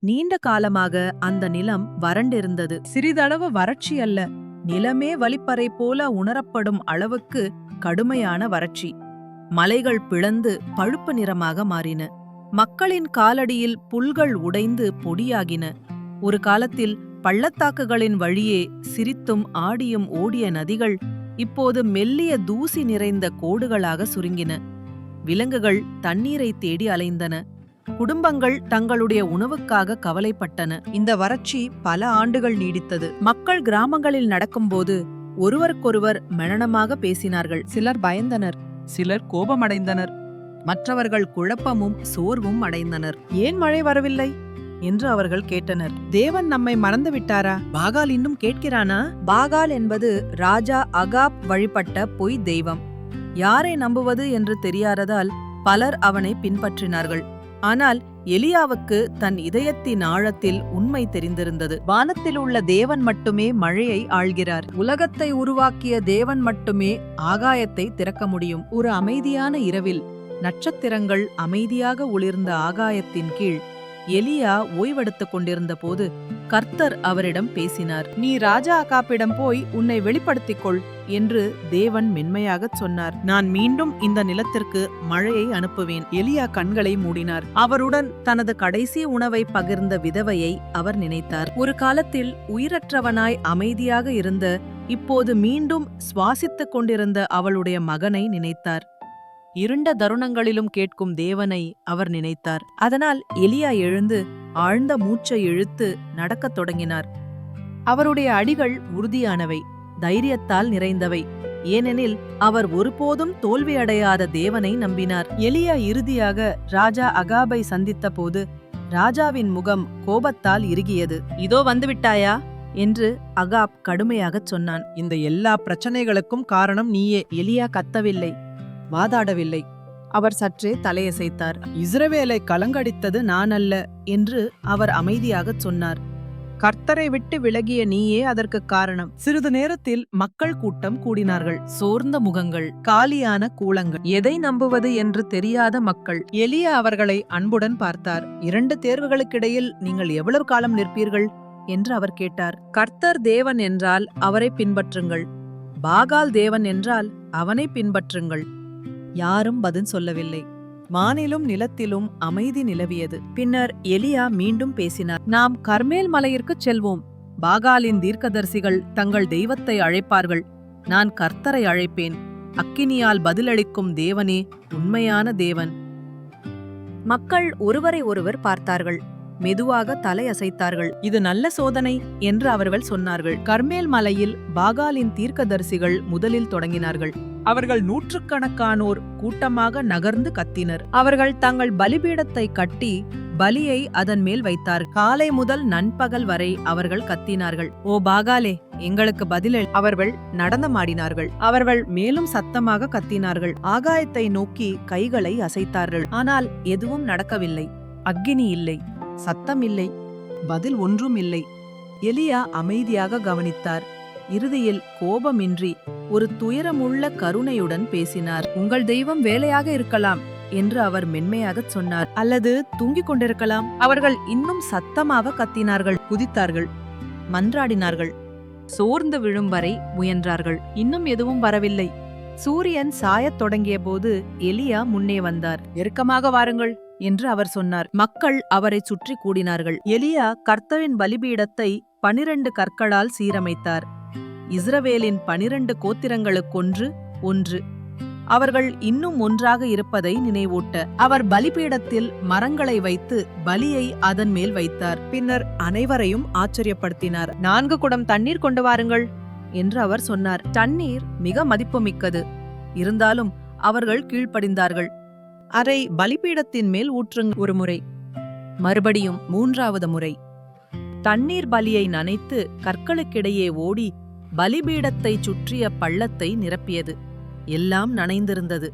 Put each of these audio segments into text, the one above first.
நீண்ட காலமாக அந்த நிலம் வறண்டிருந்தது. சிறிதளவு வறட்சி அல்ல. நிலமே வலிப்பறை போல உணரப்படும் அளவுக்கு கடுமையான வறட்சி. மலைகள் பிளந்து பழுப்பு நிறமாக மாறின. மக்களின் காலடியில் புல்கள் உடைந்து பொடியாகின. ஒரு காலத்தில் பள்ளத்தாக்குகளின் வழியே சிரித்தும் ஆடியும் ஓடிய நதிகள் இப்போது மெல்லிய தூசி நிறைந்த கோடுகளாக சுருங்கின. விலங்குகள் தண்ணீரை தேடி அலைந்தன. குடும்பங்கள் தங்களுடைய உணவுக்காக கவலைப்பட்டன. இந்த வறட்சி பல ஆண்டுகள் நீடித்தது. மக்கள் கிராமங்களில் நடக்கும்போது ஒருவருக்கொருவர் மரணமாக பேசினார்கள். சிலர் பயந்தனர் சிலர் கோபமடைந்தனர். மற்றவர்கள் குழப்பமும் சோர்வும் அடைந்தனர். ஏன் மழை வரவில்லை? என்று அவர்கள் கேட்டனர். தேவன் நம்மை மறந்து விட்டாரா பாகால் இன்னும் கேட்கிறானா? பாகால் என்பது ராஜா அகாப் வழிபட்ட பொய் தெய்வம். யாரை நம்புவது என்று தெரியாததால் பலர் அவனை பின்பற்றினார்கள். ஆனால் எலியாவுக்கு தன் இதயத்தின் ஆழத்தில் உண்மை தெரிந்திருந்தது. வானத்தில் உள்ள தேவன் மட்டுமே மழையை ஆள்கிறார். உலகத்தை உருவாக்கிய தேவன் மட்டுமே ஆகாயத்தை திறக்க முடியும். ஒரு அமைதியான இரவில் நட்சத்திரங்கள் அமைதியாக ஒளிர்ந்த ஆகாயத்தின் கீழ் எலியா ஓய்வெடுத்துக் கொண்டிருந்த போது கர்த்தர் அவரிடம் பேசினார். நீ ராஜா அகாப்பிடம் போய் உன்னை வெளிப்படுத்திக் கொள் என்று தேவன் மென்மையாகச் சொன்னார். நான் மீண்டும் இந்த நிலத்திற்கு மழையை அனுப்புவேன். எலியா கண்களை மூடினார். அவருடன் தனது கடைசி உணவை பகிர்ந்த விதவையை அவர் நினைத்தார். ஒரு காலத்தில் உயிரற்றவனாய் அமைதியாக இருந்த இப்போது மீண்டும் சுவாசித்துக் கொண்டிருந்த அவளுடைய மகனை நினைத்தார். இருண்ட தருணங்களிலும் கேட்கும் தேவனை அவர் நினைத்தார். அதனால் எலியா எழுந்து ஆழ்ந்த மூச்சை இழுத்து நடக்கத் தொடங்கினார். அவருடைய அடிகள் உறுதியானவை தைரியத்தால் நிறைந்தவை. ஏனெனில் அவர் ஒருபோதும் தோல்வியடையாத தேவனை நம்பினார். எலியா இறுதியாக ராஜா அகாபை சந்தித்த போது ராஜாவின் முகம் கோபத்தால் இறுகியது. இதோ வந்துவிட்டாயா? என்று அகாப் கடுமையாகச் சொன்னான். இந்த எல்லா பிரச்சனைகளுக்கும் காரணம் நீயே. எலியா கத்தவில்லை. வாதாடவில்லை. அவர் சற்றே தலையசைத்தார். இஸ்ரவேலை கலங்கடித்தது நான் அல்ல என்று அவர் அமைதியாகச் சொன்னார். கர்த்தரை விட்டு விலகிய நீயே அதற்கு காரணம். சிறிது நேரத்தில் மக்கள் கூட்டம் கூடினார்கள். சோர்ந்த முகங்கள் காலியான கூளங்கள் எதை நம்புவது என்று தெரியாத மக்கள். எளிய அவர்களை அன்புடன் பார்த்தார். இரண்டு தேர்வுகளுக்கிடையில் நீங்கள் எவ்வளவு காலம் நிற்பீர்கள்? என்று அவர் கேட்டார். கர்த்தர் தேவன் என்றால் அவரை பின்பற்றுங்கள். பாகால் தேவன் என்றால் அவனை பின்பற்றுங்கள். யாரும் பதில் சொல்லவில்லை. வானிலும் நிலத்திலும் அமைதி நிலவியது. பின்னர் எலியா மீண்டும் பேசினார் நாம் கர்மேல் மலையிற்குச் செல்வோம். பாகாலின் தீர்க்கதரிசிகள் தங்கள் தெய்வத்தை அழைப்பார்கள். நான் கர்த்தரை அழைப்பேன். அக்கினியால் பதிலளிக்கும் தேவனே உண்மையான தேவன். மக்கள் ஒருவரை ஒருவர் பார்த்தார்கள். மெதுவாக தலை அசைத்தார்கள் இது நல்ல சோதனை என்று அவர்கள் சொன்னார்கள். கர்மேல் மலையில் பாகாலின் தீர்க்கதரிசிகள் முதலில் தொடங்கினார்கள். அவர்கள் நூற்றுக்கணக்கானோர் கூட்டமாக நகர்ந்து கத்தினர். அவர்கள் தங்கள் பலிபீடத்தை கட்டி பலியை அதன் மேல் வைத்தார் காலை முதல் நண்பகல் வரை அவர்கள் கத்தினார்கள். ஓ பாகாலே எங்களுக்கு பதிலில் அவர்கள் நடனமாடினார்கள். அவர்கள் மேலும் சத்தமாக கத்தினார்கள். ஆகாயத்தை நோக்கி கைகளை அசைத்தார்கள். ஆனால் எதுவும் நடக்கவில்லை. அக்கினி இல்லை. சத்தம் இல்லை. பதில் ஒன்றும் இல்லை. எலியா அமைதியாக கவனித்தார். இறுதியில் கோபமின்றி ஒரு துயரமுள்ள கருணையுடன் பேசினார். உங்கள் தெய்வம் வேலையாக இருக்கலாம் என்று அவர் மென்மையாகச் சொன்னார். அல்லது தூங்கிக் கொண்டிருக்கலாம். அவர்கள் இன்னும் சத்தமாக கத்தினார்கள். குதித்தார்கள். மன்றாடினார்கள். சோர்ந்து விழும் வரை முயன்றார்கள். இன்னும் எதுவும் வரவில்லை. சூரியன் சாயத் தொடங்கியபோது எலியா முன்னே வந்தார். நெருக்கமாக வாருங்கள் என்று அவர் சொன்னார். மக்கள் அவரை சுற்றி கூடினார்கள். எலியா கர்த்தவின் பலிபீடத்தை பனிரண்டு கற்களால் சீரமைத்தார். இஸ்ரவேலின் பனிரண்டு கோத்திரங்களுக்கொன்று ஒன்று. அவர்கள் இன்னும் ஒன்றாக இருப்பதை நினைவூட்ட. அவர் பலிபீடத்தில் மரங்களை வைத்து பலியை அதன் மேல் வைத்தார். பின்னர் அனைவரையும் ஆச்சரியப்படுத்தினார். நான்கு குடம் தண்ணீர் கொண்டு வாருங்கள் என்று அவர் சொன்னார். தண்ணீர் மிக மதிப்புமிக்கது. இருந்தாலும் அவர்கள் கீழ்ப்படிந்தார்கள். அரை பலிபீடத்தின் மேல் ஊற்றுங் ஒரு முறை. மறுபடியும் மூன்றாவது முறை. தண்ணீர் பலியை நனைத்து கற்களுக்கிடையே ஓடி பலிபீடத்தை சுற்றிய பள்ளத்தை நிரப்பியது. எல்லாம் நனைந்திருந்தது.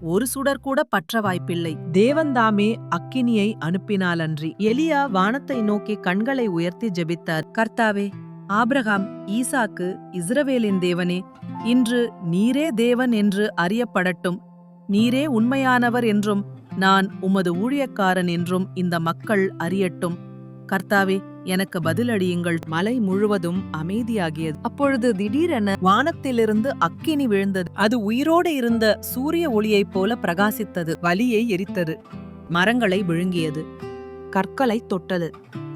ஒரு சுடர் கூட பற்ற வாய்ப்பில்லை. தேவன்தாமே அக்கினியை அனுப்பினாலன்றி. எலியா வானத்தை நோக்கி கண்களை உயர்த்தி ஜெபித்தார். கர்த்தாவே ஆப்ரஹாம் ஈசாக்கு இஸ்ரவேலின் தேவனே இன்று நீரே தேவன் என்று அறியப்படட்டும். நீரே உண்மையானவர் என்றும் நான் உமது ஊழியக்காரன் என்றும் இந்த மக்கள் அறியட்டும். கர்த்தாவே எனக்கு பதிலடியுங்கள் மலை முழுவதும் அமைதியாகியது. அப்பொழுது திடீரென வானத்திலிருந்து அக்கினி விழுந்தது. அது உயிரோடு இருந்த சூரிய ஒளியைப் போல பிரகாசித்தது. வலியை எரித்தது. மரங்களை விழுங்கியது. கற்களை தொட்டது.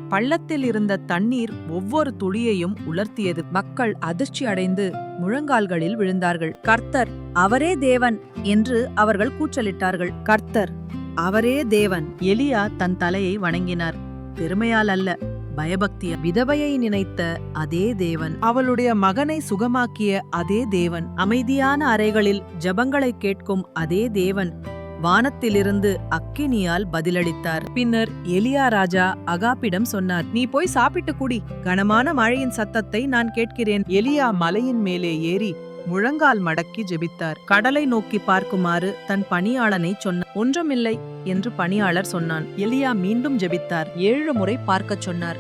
பள்ளத்தில் இருந்த தண்ணீர் ஒவ்வொரு துளியையும் உலர்த்தியது. மக்கள் அதிர்ச்சி அடைந்து முழங்கால்களில் விழுந்தார்கள். கர்த்தர் அவரே தேவன் என்று அவர்கள் கூச்சலிட்டார்கள். கர்த்தர் அவரே தேவன். எலியா தன் தலையை வணங்கினார். பெருமையால் அல்ல. பயபக்திய விதவையை நினைத்த அதே தேவன். அவளுடைய மகனை சுகமாக்கிய அதே தேவன். அமைதியான அறைகளில் ஜபங்களை கேட்கும் அதே தேவன் வானத்திலிருந்து அக்கினியால் பதிலளித்தார். பின்னர் எலியா ராஜா அகாப்பிடம் சொன்னார் நீ போய் சாப்பிட்டு குடி. கனமான மழையின் சத்தத்தை நான் கேட்கிறேன். எலியா மலையின் மேலே ஏறி முழங்கால் மடக்கி ஜெபித்தார். கடலை நோக்கி பார்க்குமாறு தன் பணியாளனை சொன்ன ஒன்றுமில்லை என்று பணியாளர் சொன்னான். எலியா மீண்டும் ஜெபித்தார். ஏழு முறை பார்க்கச் சொன்னார்.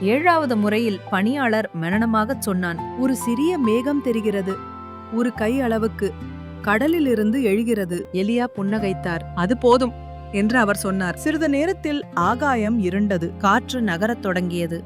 ஏழாவது முறையில் பணியாளர் மெனனமாகச் சொன்னான் ஒரு சிறிய மேகம் தெரிகிறது. ஒரு கை அளவுக்கு கடலிலிருந்து எழுகிறது. எலியா புன்னகைத்தார். அது போதும் என்று அவர் சொன்னார். சிறிது நேரத்தில் ஆகாயம் இருண்டது. காற்று நகரத் தொடங்கியது.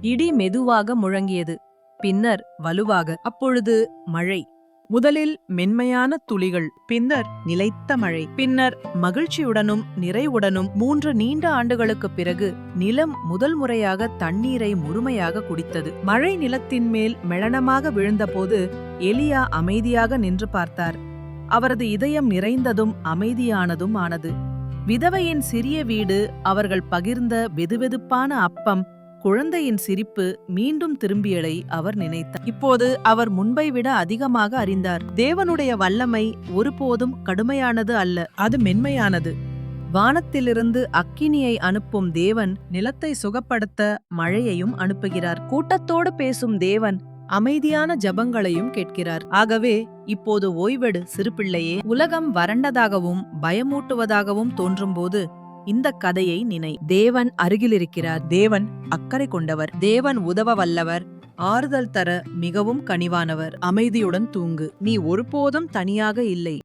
இடி மெதுவாக முழங்கியது. பின்னர் வலுவாக அப்பொழுது மழை. முதலில் மென்மையான துளிகள் பின்னர் நிலைத்த மழை பின்னர் மகிழ்ச்சியுடனும் நிறைவுடனும் மூன்று நீண்ட ஆண்டுகளுக்குப் பிறகு நிலம் முதல் முறையாக தண்ணீரை முழுமையாக குடித்தது. மழை நிலத்தின் மேல் மெளனமாக விழுந்தபோது எலியா அமைதியாக நின்று பார்த்தார். அவரது இதயம் நிறைந்ததும் அமைதியானதும் ஆனது. விதவையின் சிறிய வீடு அவர்கள் பகிர்ந்த வெதுவெதுப்பான அப்பம் குழந்தையின் சிரிப்பு மீண்டும் திரும்பியதை அவர் நினைத்தார். இப்போது அவர் முன்பை விட அதிகமாக அறிந்தார். தேவனுடைய வல்லமை ஒருபோதும் கடுமையானது அல்ல. அது மென்மையானது. வானத்திலிருந்து அக்கினியை அனுப்பும் தேவன் நிலத்தை சுகப்படுத்த மழையையும் அனுப்புகிறார். கூட்டத்தோடு பேசும் தேவன் அமைதியான ஜபங்களையும் கேட்கிறார். ஆகவே இப்போது ஓய்வெடு சிறுபிள்ளையே. உலகம் வறண்டதாகவும் பயமூட்டுவதாகவும் தோன்றும்போது இந்த கதையை நினை. தேவன் அருகிலிருக்கிறார். தேவன் அக்கறை கொண்டவர். தேவன் உதவ வல்லவர் ஆறுதல் தர மிகவும் கனிவானவர். அமைதியுடன் தூங்கு. நீ ஒருபோதும் தனியாக இல்லை.